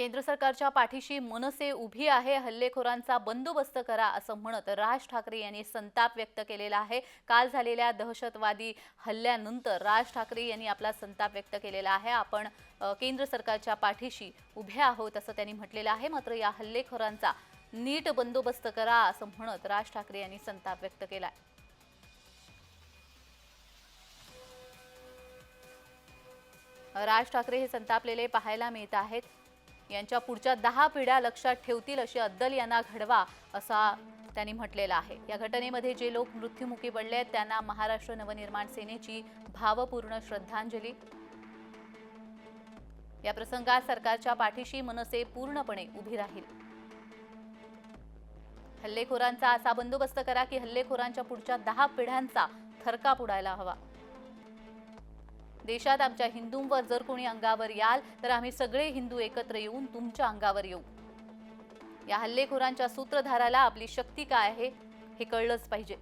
केंद्र सरकारच्या पाठीशी मनसे उभी आहे हल्लेखोरांचा बंदोबस्त करा असं म्हणत राज ठाकरे यांनी संताप व्यक्त केलेला आहे. काल झालेल्या दहशतवादी हल्ल्यानंतर राज ठाकरे यांनी आपला संताप व्यक्त केलेला आहे. आपण केंद्र सरकारच्या पाठीशी उभे आहोत असं त्यांनी म्हटलेलं आहे. मात्र या हल्लेखोरांचा नीट बंदोबस्त करा असं म्हणत राज ठाकरे यांनी संताप व्यक्त केला राज ठाकरे हे संतापलेले पाहायला मिळत आहेत. यांच्या पुढच्या दहा पिढ्या लक्षात ठेवतील अशी अद्दल यांना घडवा असा त्यांनी म्हटलेला आहे. या घटनेमध्ये जे लोक मृत्युमुखी पडले आहेत त्यांना महाराष्ट्र नवनिर्माण सेनेची भावपूर्ण श्रद्धांजली. या प्रसंगात सरकारच्या पाठीशी मनसे पूर्णपणे उभी राहील. हल्लेखोरांचा असा बंदोबस्त करा की हल्लेखोरांच्या पुढच्या दहा पिढ्यांचा थरकाप उडायला हवा. देशात आमच्या हिंदूंवर जर कोणी अंगावर याल तर आम्ही सगळे हिंदू एकत्र येऊन तुमच्या अंगावर येऊ. या हल्लेखोरांच्या सूत्रधाराला आपली शक्ती काय आहे हे कळलंच पाहिजे.